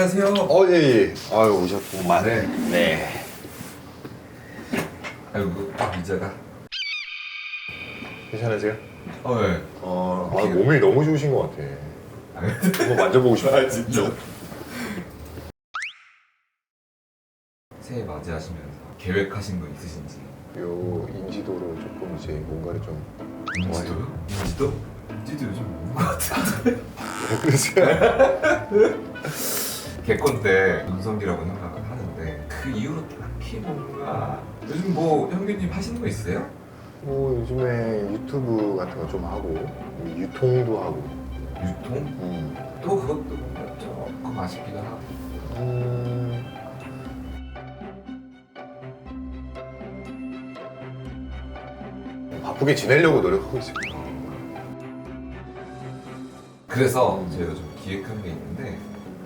안녕하세요. 어, 예, 예. 아유, 오셨구만. 네. 네. 아이고, 딱 이제가. 괜찮으세요? 어, 네. 어, 아, 몸이 너무 좋으신 것 같아. 한번 만져보고 싶어. 아, 진짜. 새해 맞이하시면서 계획하신 거 있으신지. 요 인지도로 조금 이제 뭔가를 좀. 인지도요? 인지도? 인지도 요즘 없는 것 같은데. 왜 그러세요? 개콘 때 전성기라고 생각을 하는데 그 이후로 딱히 뭔가 요즘 뭐 형규님 하시는 거 있어요? 뭐 요즘에 유튜브 같은 거 좀 하고, 유통도 하고. 유통? 음. 또 그것도 뭔가 조금 아쉽기도 하고 음. 바쁘게 지내려고 노력하고 있습니다. 그래서 저희가 좀 기획한 게 있는데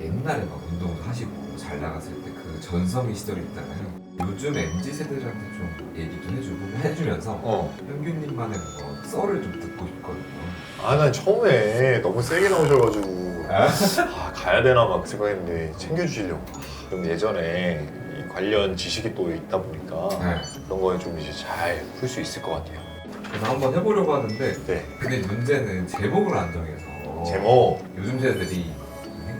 옛날에 막 운동도 하시고 잘 나갔을 때 그 전성기 시절이 있잖아요 요즘 MZ 세대들한테 좀 얘기도 해주고 해주면서 어. 현규님만의 뭐 썰을 좀 듣고 싶거든요 아, 난 처음에 너무 세게 나오셔가지고 아, 가야 되나 막 생각했는데 챙겨주시려고. 좀 예전에 이 관련 지식이 또 있다 보니까 네. 그런 거에 좀 이제 잘 풀 수 있을 것 같아요. 그래서 한번 해보려고 하는데 네. 근데 문제는 제목을 안 정해서 제목. 요즘 세대들이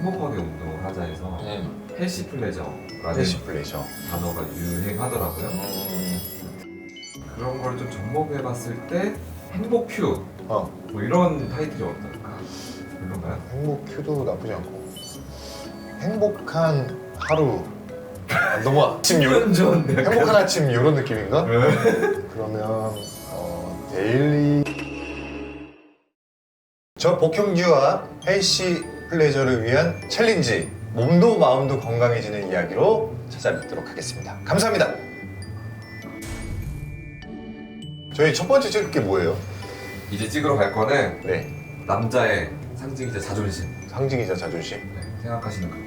행복하게 운동을 하자 해서 음. 헬시 플레저라는 헬시 플레이저. 단어가 유행하더라고요 음. 그런 걸 좀 접목해봤을 때 행복 큐 어. 뭐 이런 타이틀이 어떨까? 그런가요? 행복 큐도 나쁘지 않고. 행복한 하루. 너무 아침 요런 표현 좋은데 행복한 아침 이런 느낌인가? 네. 그러면 어, 데일리 저 복형규와 헬시 플레저를 위한 챌린지 몸도 마음도 건강해지는 이야기로 찾아뵙도록 하겠습니다. 감사합니다. 저희 첫 번째 찍을 게 뭐예요? 이제 찍으러 갈 거는 네, 남자의 상징이자 자존심 상징이자 자존심. 네, 생각하시는 그거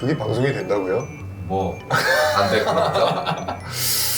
그게 방송이 된다고요? 뭐안 될것 같죠?